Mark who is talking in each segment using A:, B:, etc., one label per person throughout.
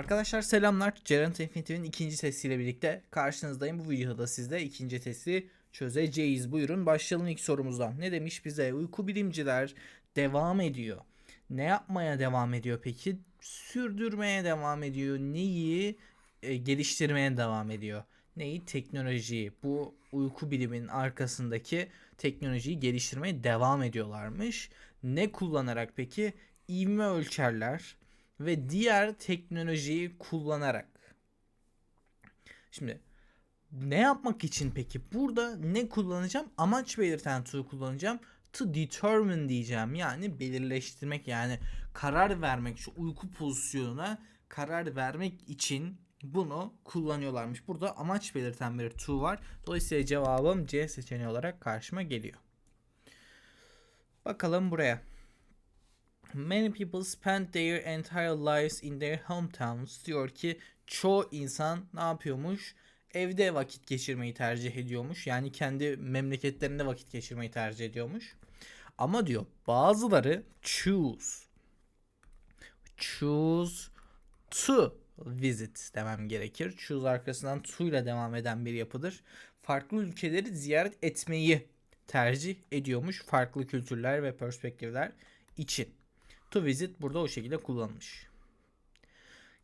A: Arkadaşlar selamlar. Ceren Infinitive'nin ikinci testiyle birlikte karşınızdayım. Bu videoda sizde ikinci testi çözeceğiz. Buyurun başlayalım ilk sorumuzdan. Ne demiş bize? Uyku bilimciler devam ediyor. Ne yapmaya devam ediyor peki? Sürdürmeye devam ediyor. Neyi? E, geliştirmeye devam ediyor. Neyi? Teknolojiyi. Bu uyku biliminin arkasındaki teknolojiyi geliştirmeye devam ediyorlarmış. Ne kullanarak peki? İvme ölçerler, ve diğer teknolojiyi kullanarak. Şimdi ne yapmak için peki? Burada ne kullanacağım? Amaç belirten tool kullanacağım. To determine diyeceğim. Yani belirleştirmek yani karar vermek şu uyku pozisyonuna karar vermek için bunu kullanıyorlarmış. Burada amaç belirten bir to var. Dolayısıyla cevabım C seçeneği olarak karşıma geliyor. Bakalım buraya. Many people spend their entire lives in their hometowns. Diyor ki çoğu insan ne yapıyormuş? Evde vakit geçirmeyi tercih ediyormuş. Yani kendi memleketlerinde vakit geçirmeyi tercih ediyormuş. Ama diyor bazıları choose choose to visit demem gerekir. Choose arkasından to ile devam eden bir yapıdır. Farklı ülkeleri ziyaret etmeyi tercih ediyormuş farklı kültürler ve perspektifler için. To visit burada o şekilde kullanılmış.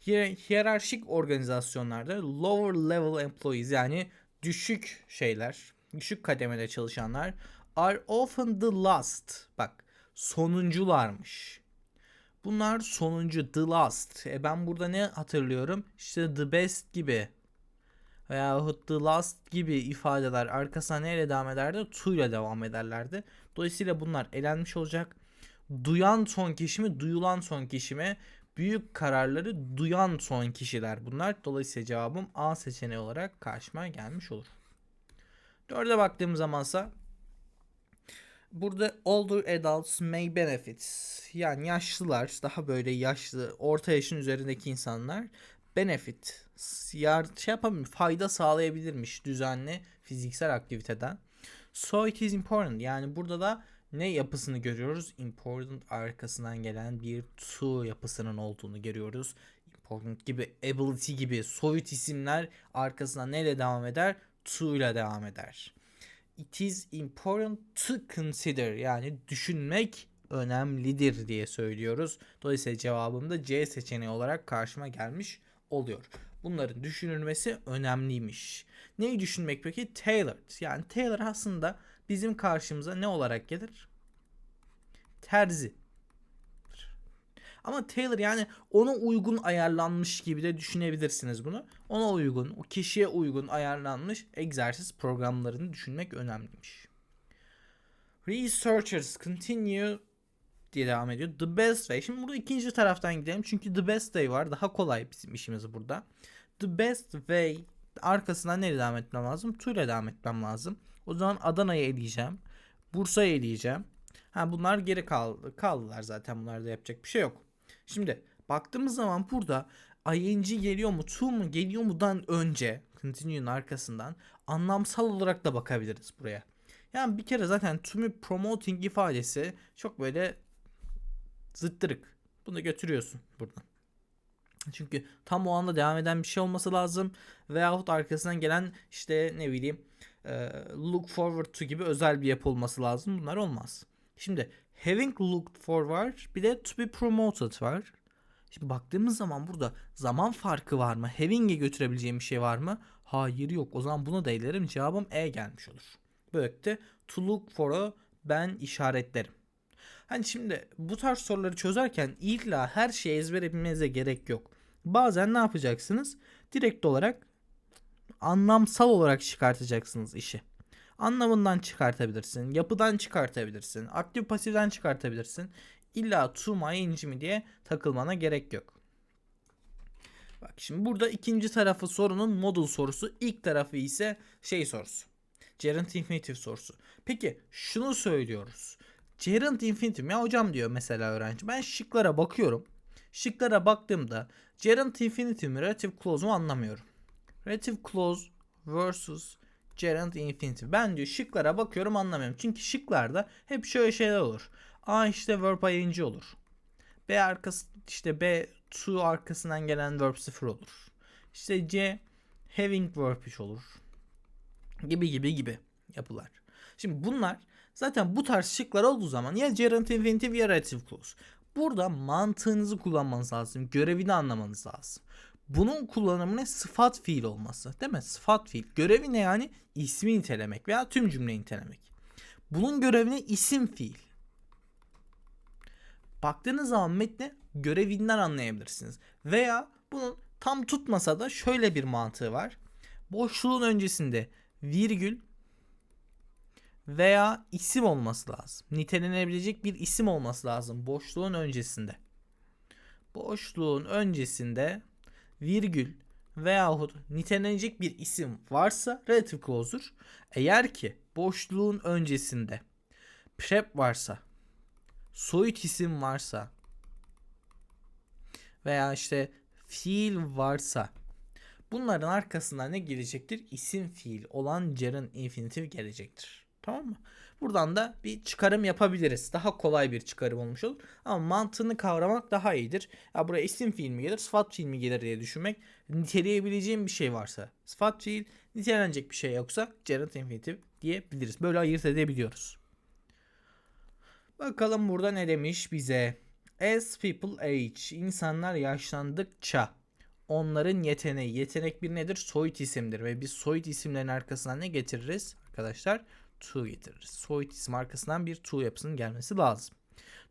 A: Hiyerarşik organizasyonlarda lower level employees yani düşük şeyler, düşük kademede çalışanlar are often the last. Bak sonuncularmış. Bunlar sonuncu the last. E ben burada ne hatırlıyorum? İşte the best gibi veya the last gibi ifadeler arkasına neyle devam ederdi? To ile devam ederlerdi. Dolayısıyla bunlar elenmiş olacak duyan son kişi mi, duyulan son kişi mi? Büyük kararları duyan son kişiler bunlar. Dolayısıyla cevabım A seçeneği olarak karşıma gelmiş olur. Dörde baktığım zamansa burada older adults may benefit. Yani yaşlılar, daha böyle yaşlı, orta yaşın üzerindeki insanlar benefit, yar, şey yapabilir, fayda sağlayabilirmiş düzenli fiziksel aktiviteden. So it is important. Yani burada da ne yapısını görüyoruz? Important arkasından gelen bir to yapısının olduğunu görüyoruz. Important gibi, ability gibi soyut isimler arkasından neyle devam eder? To ile devam eder. It is important to consider yani düşünmek önemlidir diye söylüyoruz. Dolayısıyla cevabım da C seçeneği olarak karşıma gelmiş oluyor. Bunların düşünülmesi önemliymiş. Neyi düşünmek peki? Tailored. Yani Taylor aslında bizim karşımıza ne olarak gelir? Terzi. Ama Taylor yani ona uygun ayarlanmış gibi de düşünebilirsiniz bunu. Ona uygun, o kişiye uygun ayarlanmış egzersiz programlarını düşünmek önemliymiş. Researchers continue diye devam ediyor. The best way. Şimdi burada ikinci taraftan gidelim. Çünkü the best way var. Daha kolay bizim işimiz burada. The best way arkasından nereye devam etmem lazım? To devam etmem lazım. O zaman Adana'yı eleyeceğim. Bursa'yı eleyeceğim. Ha bunlar geri kaldı. Kaldılar zaten bunlarda yapacak bir şey yok. Şimdi baktığımız zaman burada ing geliyor mu to mu geliyor mudan önce continue'nin arkasından anlamsal olarak da bakabiliriz buraya. Yani bir kere zaten to me promoting ifadesi çok böyle zıttırık. Bunu götürüyorsun buradan. Çünkü tam o anda devam eden bir şey olması lazım. Veyahut arkasından gelen işte ne bileyim look forward to gibi özel bir yapı olması lazım. Bunlar olmaz. Şimdi having looked for var. Bir de to be promoted var. Şimdi baktığımız zaman burada zaman farkı var mı? Having'e götürebileceğim bir şey var mı? Hayır yok. O zaman buna da elerim. Cevabım E gelmiş olur. Böylelikle to look for'u ben işaretlerim. Hani şimdi bu tarz soruları çözerken illa her şeyi ezbere bilmenize gerek yok. Bazen ne yapacaksınız? Direkt olarak anlamsal olarak çıkartacaksınız işi. Anlamından çıkartabilirsin, yapıdan çıkartabilirsin, aktif pasiften çıkartabilirsin. İlla to ing mi diye takılmana gerek yok. Bak şimdi burada ikinci tarafı sorunun modul sorusu, ilk tarafı ise şey sorusu. Gerund infinitive sorusu. Peki şunu söylüyoruz. Gerund infinitive ya hocam diyor mesela öğrenci. Ben şıklara bakıyorum. Şıklara baktığımda gerund infinitive relative clause mu anlamıyorum. Relative clause versus gerund infinitive. Ben diyor şıklara bakıyorum anlamıyorum. Çünkü şıklarda hep şöyle şeyler olur. A işte verb ing olur. B arkası işte B to arkasından gelen verb sıfır olur. İşte C having verb 3 olur. Gibi gibi gibi yapılar. Şimdi bunlar zaten bu tarz şıklar olduğu zaman ya gerund infinitive ya relative clause. Burada mantığınızı kullanmanız lazım. Görevini anlamanız lazım. Bunun kullanımı ne? Sıfat fiil olması. Değil mi? Sıfat fiil. Görevi ne yani? İsmi nitelemek veya tüm cümleyi nitelemek. Bunun görevine isim fiil. Baktığınız zaman metni görevinden anlayabilirsiniz. Veya bunun tam tutmasa da şöyle bir mantığı var. Boşluğun öncesinde virgül veya isim olması lazım. Nitelenebilecek bir isim olması lazım boşluğun öncesinde. Boşluğun öncesinde virgül veyahut nitelenecek bir isim varsa relative clause'dur. Eğer ki boşluğun öncesinde prep varsa, soyut isim varsa veya işte fiil varsa bunların arkasından ne gelecektir? İsim fiil olan gerund infinitive gelecektir. Tamam mı? Buradan da bir çıkarım yapabiliriz. Daha kolay bir çıkarım olmuş olur. Ama mantığını kavramak daha iyidir. Ya buraya isim fiil mi gelir, sıfat fiil mi gelir diye düşünmek. Niteleyebileceğim bir şey varsa sıfat fiil, nitelenecek bir şey yoksa gerund infinitive diyebiliriz. Böyle ayırt edebiliyoruz. Bakalım burada ne demiş bize. As people age, insanlar yaşlandıkça onların yeteneği. Yetenek bir nedir? Soyut isimdir ve biz soyut isimlerin arkasından ne getiririz arkadaşlar? To getiririz. Soyut isim arkasından bir to yapısının gelmesi lazım.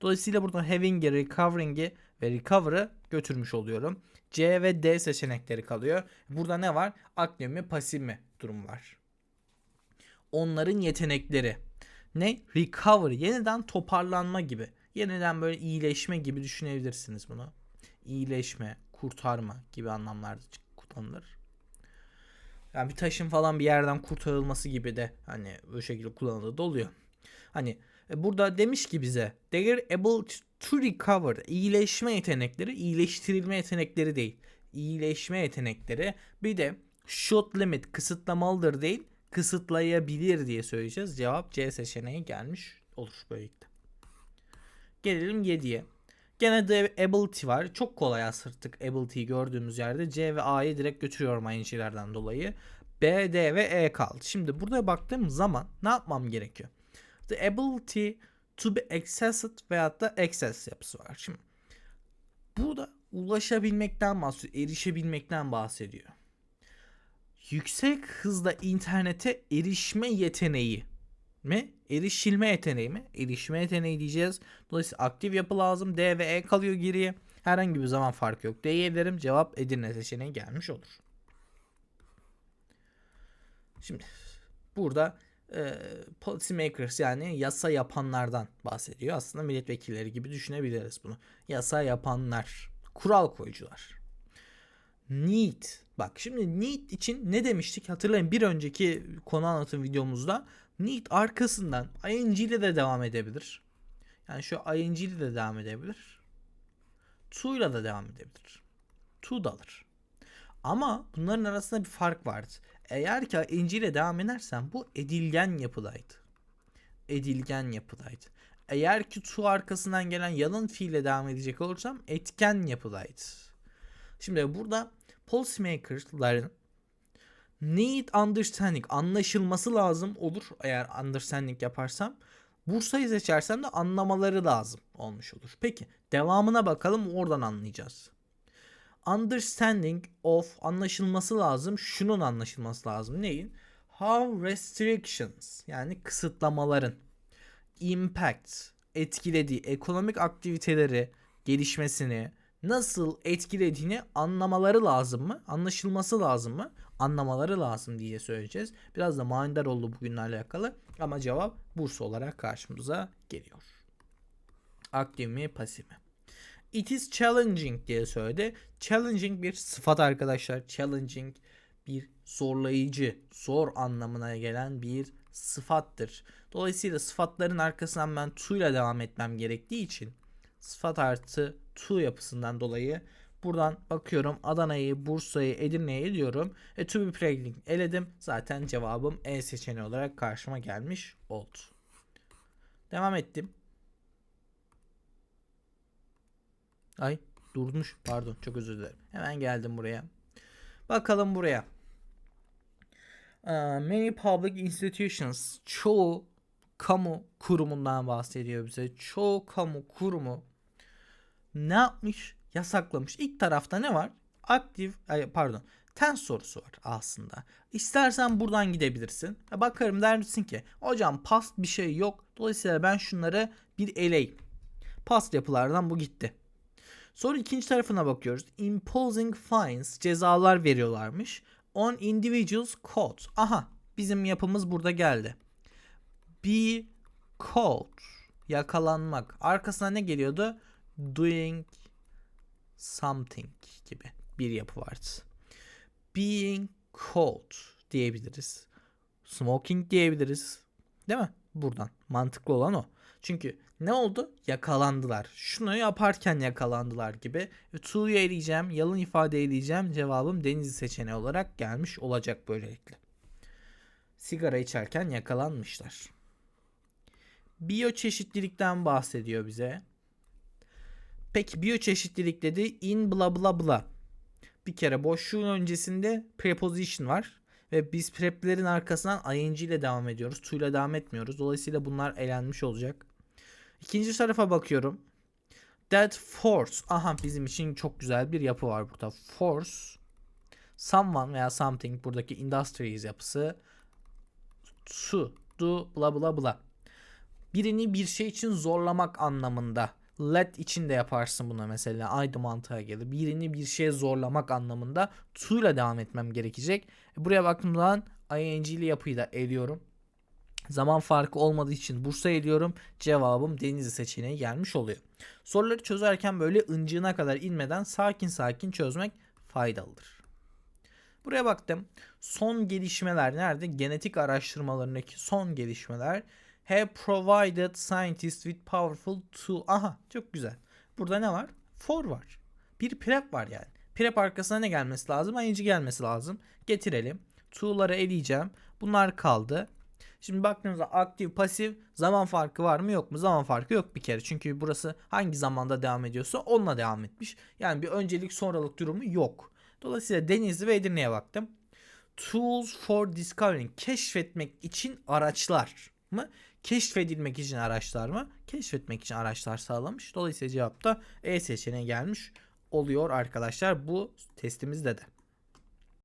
A: Dolayısıyla burada having'i, recovering'i ve recover'ı götürmüş oluyorum. C ve D seçenekleri kalıyor. Burada ne var? Aktif mi, pasif mi durum var. Onların yetenekleri. Ne? Recover, yeniden toparlanma gibi. Yeniden böyle iyileşme gibi düşünebilirsiniz bunu. İyileşme, kurtarma gibi anlamlarda kullanılır. Yani bir taşın falan bir yerden kurtarılması gibi de hani bu şekilde kullanıldığı da oluyor. Hani e, burada demiş ki bize they are able to recover iyileşme yetenekleri iyileştirilme yetenekleri değil. İyileşme yetenekleri bir de should limit kısıtlamalıdır değil kısıtlayabilir diye söyleyeceğiz. Cevap C seçeneği gelmiş olur böylelikle. Gelelim 7'ye. Gene de ability var. Çok kolay asırttık ability'yi gördüğümüz yerde. C ve A'yı direkt götürüyorum aynı şeylerden dolayı. B, D ve E kaldı. Şimdi burada baktığım zaman ne yapmam gerekiyor? The ability to be accessed veyahut da access yapısı var. Şimdi burada ulaşabilmekten bahsediyor. Erişebilmekten bahsediyor. Yüksek hızda internete erişme yeteneği mi? Erişilme yeteneği mi? Erişme yeteneği diyeceğiz. Dolayısıyla aktif yapı lazım. D ve E kalıyor geriye. Herhangi bir zaman farkı yok. D'ye derim. Cevap Edirne seçeneği gelmiş olur. Şimdi burada e, policy makers yani yasa yapanlardan bahsediyor. Aslında milletvekilleri gibi düşünebiliriz bunu. Yasa yapanlar, kural koyucular. Need. Bak şimdi need için ne demiştik? Hatırlayın bir önceki konu anlatım videomuzda need arkasından ing ile de devam edebilir. Yani şu ing ile de devam edebilir. To ile de devam edebilir. To da alır. Ama bunların arasında bir fark vardı. Eğer ki ing ile devam edersen bu edilgen yapıdaydı. Edilgen yapıdaydı. Eğer ki to arkasından gelen yalın fiille devam edecek olursam etken yapıdaydı. Şimdi burada policymakers'ların need understanding anlaşılması lazım olur eğer understanding yaparsam. Bursa'yı seçersem de anlamaları lazım olmuş olur. Peki devamına bakalım oradan anlayacağız. Understanding of anlaşılması lazım. Şunun anlaşılması lazım. Neyin? How restrictions yani kısıtlamaların impact etkilediği ekonomik aktiviteleri gelişmesini nasıl etkilediğini anlamaları lazım mı? Anlaşılması lazım mı? Anlamaları lazım diye söyleyeceğiz. Biraz da manidar oldu bugünle alakalı ama cevap Bursa olarak karşımıza geliyor. Aktif mi pasif mi? It is challenging diye söyledi. Challenging bir sıfat arkadaşlar. Challenging bir zorlayıcı, zor anlamına gelen bir sıfattır. Dolayısıyla sıfatların arkasından ben to ile devam etmem gerektiği için sıfat artı to yapısından dolayı buradan bakıyorum Adana'yı, Bursa'yı, Edirne'yi diyorum. E to be pregnant eledim. Zaten cevabım E seçeneği olarak karşıma gelmiş oldu. Devam ettim. Ay durmuş. Pardon çok özür dilerim. Hemen geldim buraya. Bakalım buraya. Ee, many public institutions çoğu kamu kurumundan bahsediyor bize. Çoğu kamu kurumu ne yapmış? Yasaklamış. İlk tarafta ne var? Aktif, pardon. Tense sorusu var aslında. İstersen buradan gidebilirsin. Bakarım der misin ki hocam past bir şey yok. Dolayısıyla ben şunları bir eleyim. Past yapılardan bu gitti. Sonra ikinci tarafına bakıyoruz. Imposing fines cezalar veriyorlarmış. On individuals caught. Aha bizim yapımız burada geldi. Be caught. Yakalanmak. Arkasına ne geliyordu? Doing something gibi bir yapı vardı. Being caught diyebiliriz. Smoking diyebiliriz. Değil mi? Buradan. Mantıklı olan o. Çünkü ne oldu? Yakalandılar. Şunu yaparken yakalandılar gibi. Ve to'yu eleyeceğim, yalın ifade eleyeceğim. Cevabım Denizli seçeneği olarak gelmiş olacak böylelikle. Sigara içerken yakalanmışlar. Biyoçeşitlilikten bahsediyor bize. Peki biyoçeşitlilik dedi in bla bla bla. Bir kere boşluğun öncesinde preposition var. Ve biz preplerin arkasından ing ile devam ediyoruz. To ile devam etmiyoruz. Dolayısıyla bunlar elenmiş olacak. İkinci tarafa bakıyorum. That force. Aha bizim için çok güzel bir yapı var burada. Force. Someone veya something buradaki industries yapısı. To. Do bla bla bla. Birini bir şey için zorlamak anlamında. Let için de yaparsın buna mesela. Aynı mantığa gelir. Birini bir şeye zorlamak anlamında to ile devam etmem gerekecek. E, Buraya baktığım zaman ing'li yapıyı da eliyorum. Zaman farkı olmadığı için Bursa eliyorum. Cevabım Denizli seçeneği gelmiş oluyor. Soruları çözerken böyle ıncığına kadar inmeden sakin sakin çözmek faydalıdır. Buraya baktım. Son gelişmeler nerede? Genetik araştırmalarındaki son gelişmeler have provided scientists with powerful tool. Aha çok güzel. Burada ne var? For var. Bir prep var yani. Prep arkasına ne gelmesi lazım? ING gelmesi lazım. Getirelim. Tool'ları eleyeceğim. Bunlar kaldı. Şimdi baktığımızda aktif pasif zaman farkı var mı yok mu? Zaman farkı yok bir kere. Çünkü burası hangi zamanda devam ediyorsa onunla devam etmiş. Yani bir öncelik sonralık durumu yok. Dolayısıyla Denizli ve Edirne'ye baktım. Tools for discovering keşfetmek için araçlar mı? Keşfedilmek için araçlar mı? Keşfetmek için araçlar sağlamış. Dolayısıyla cevap da E seçeneği gelmiş oluyor arkadaşlar bu testimizde de.